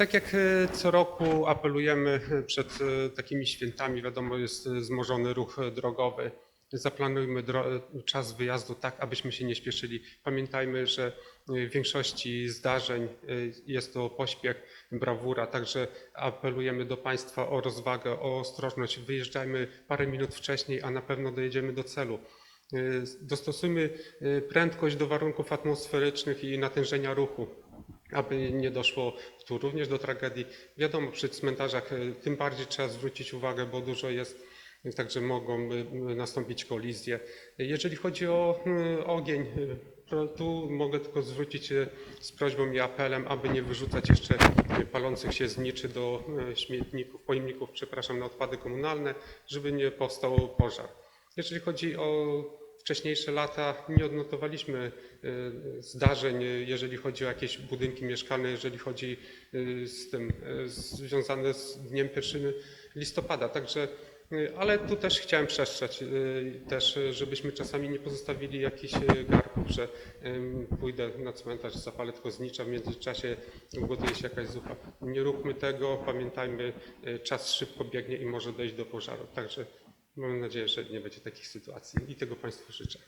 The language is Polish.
Tak jak e, co roku apelujemy e, przed e, takimi świętami, wiadomo, jest wzmożony ruch drogowy. Zaplanujmy czas wyjazdu tak, abyśmy się nie śpieszyli. Pamiętajmy, że w większości zdarzeń jest to pośpiech, brawura, także apelujemy do Państwa o rozwagę, o ostrożność. Wyjeżdżajmy parę minut wcześniej, a na pewno dojedziemy do celu. Dostosujmy prędkość do warunków atmosferycznych i natężenia ruchu aby nie doszło tu również do tragedii. Wiadomo, przy cmentarzach e, tym bardziej trzeba zwrócić uwagę, bo dużo jest, także mogą e, nastąpić kolizje. Jeżeli chodzi o e, ogień, tu mogę tylko zwrócić z prośbą i apelem, aby nie wyrzucać jeszcze palących się zniczy do śmietników, pojemników, przepraszam, na odpady komunalne, żeby nie powstał pożar. Jeżeli chodzi o wcześniejsze lata nie odnotowaliśmy e, zdarzeń, jeżeli chodzi o jakieś budynki mieszkalne, jeżeli chodzi e, z tym e, związane z dniem 1 listopada. Także, ale tu też chciałem przestrzec, też, żebyśmy czasami nie pozostawili jakichś garków, że pójdę na cmentarz, zapalę tylko znicza, w międzyczasie ugotuje się jakaś zupa. Nie róbmy tego, pamiętajmy, czas szybko biegnie i może dojść do pożaru. Także Mam nadzieję, że nie będzie takich sytuacji i tego Państwu życzę.